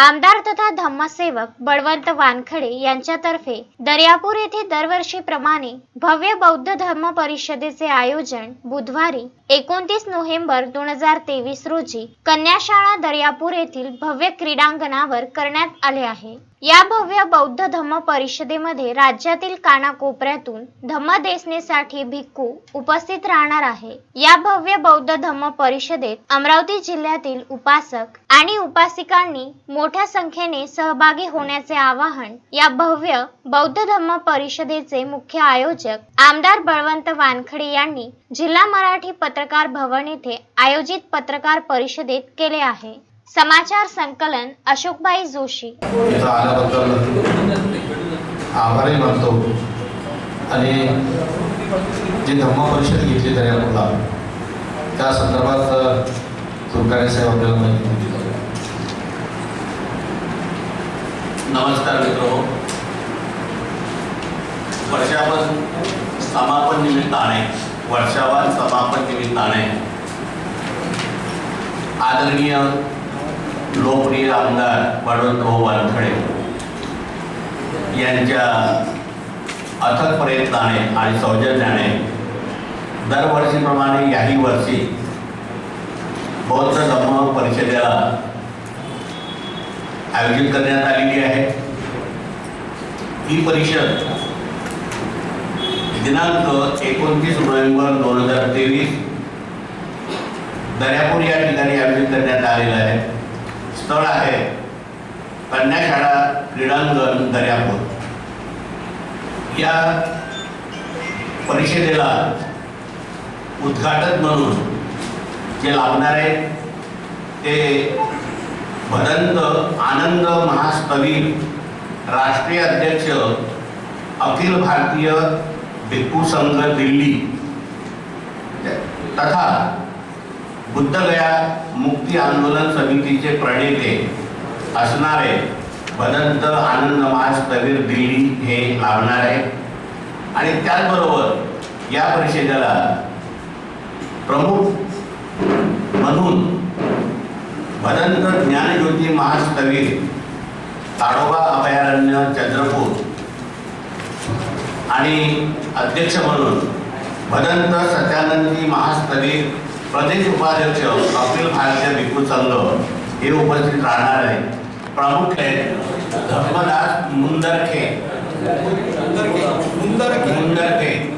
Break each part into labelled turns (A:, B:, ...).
A: आमदार तथा धम्मसेवक बळवंत वानखडे यांच्यातर्फे दर्यापूर येथे दरवर्षीप्रमाणे भव्य बौद्ध धर्म परिषदेचे आयोजन बुधवारी एकोणतीस नोव्हेंबर दोन हजार तेवीस रोजी कन्याशाळा दर्यापूर येथील भव्य क्रीडांगणावर करण्यात आले आहे. या भव्य बौद्ध धम्म परिषदेमध्ये राज्यातील कानाकोपऱ्यातून धम्मदेसनेसाठी भिक्खू उपस्थित राहणार आहे. या भव्य बौद्ध धम्म परिषदेत अमरावती जिल्ह्यातील उपासक आणि उपासिकांनी मोठ्या संख्येने सहभागी होण्याचे आवाहन या भव्य बौद्ध धम्म परिषदेचे मुख्य आयोजक आमदार बळवंत वानखडे यांनी जिल्हा मराठी पत्रकार भवन येथे आयोजित पत्रकार परिषदेत केले आहे. समाचार संकलन अशोकबाई जोशी.
B: इथं आल्याबद्दल आभारही मानतो. आणि जी धम्म परिषद घेतली दर्यापूरला त्या संदर्भात तुरकारे साहेब आपल्याला माहिती दिली.
C: नमस्कार मित्र. वर्षावन समापन निमित्ताने वर्षावन समापन निमित्ताने आदरणीय लोकप्रिय आमदार बळवंतभाऊ वानखडे यांच्या अथक प्रयत्नाने आणि सौजन्याने दरवर्षीप्रमाणे याही वर्षी बौद्ध धम्म परिषदेला आयोजित करण्यात आलेली आहे. ही परिषद दिनांक एकोणतीस नोव्हेंबर दोन हजार तेवीस दर्यापूर या ठिकाणी आयोजित करण्यात आली स्थळ आहे. कन्याशाळा क्रीडांगण दर्यापूर. या परिषदेला उद्घाटक म्हणून जे लाभणारे ते भदंत आनंद महास्तवीर राष्ट्रीय अध्यक्ष अखिल भारतीय भिक्खू संघ दिल्ली तथा बुद्धगया मुक्ती आंदोलन समितीचे प्रणेते असणारे भदंत आनंद महास्तवीर दिल्ली हे लाभणार आहे आणि त्याचबरोबर या परिषदेला प्रमुख म्हणून भदंत ज्ञानज्योती महास्तवीर ताडोबा अभयारण्य चंद्रपूर आणि अध्यक्ष म्हणून भदंत सत्यानंदी महास्तवीर प्रदेश उपाध्यक्ष अखिल भारतीय भिक्खू संघ हे उपस्थित राहणार आहे प्रमुख आहेत धर्मदास मुंदरखे. मुंदरखे. मुंदरखे.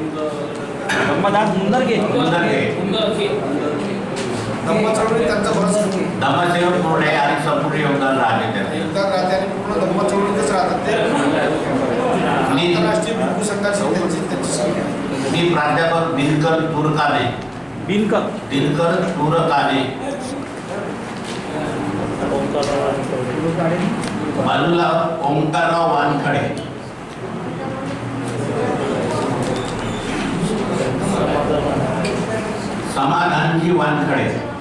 D: धम्म चळवळीत त्यांचा भरस
C: धम्मसेवक पुणे आणि संपूर्ण योगदान राहते त्याचे
D: योगदान राहते आणि पूर्ण राहतात ते. आंतरराष्ट्रीय संघाची त्यांची आहे.
C: मी प्राध्यापक दिनकर तुरकाने
E: दिनकर.
C: दिनकर तुरकाने बाजूला ओंकारराव वानखडे. समाधानजी वानखडे.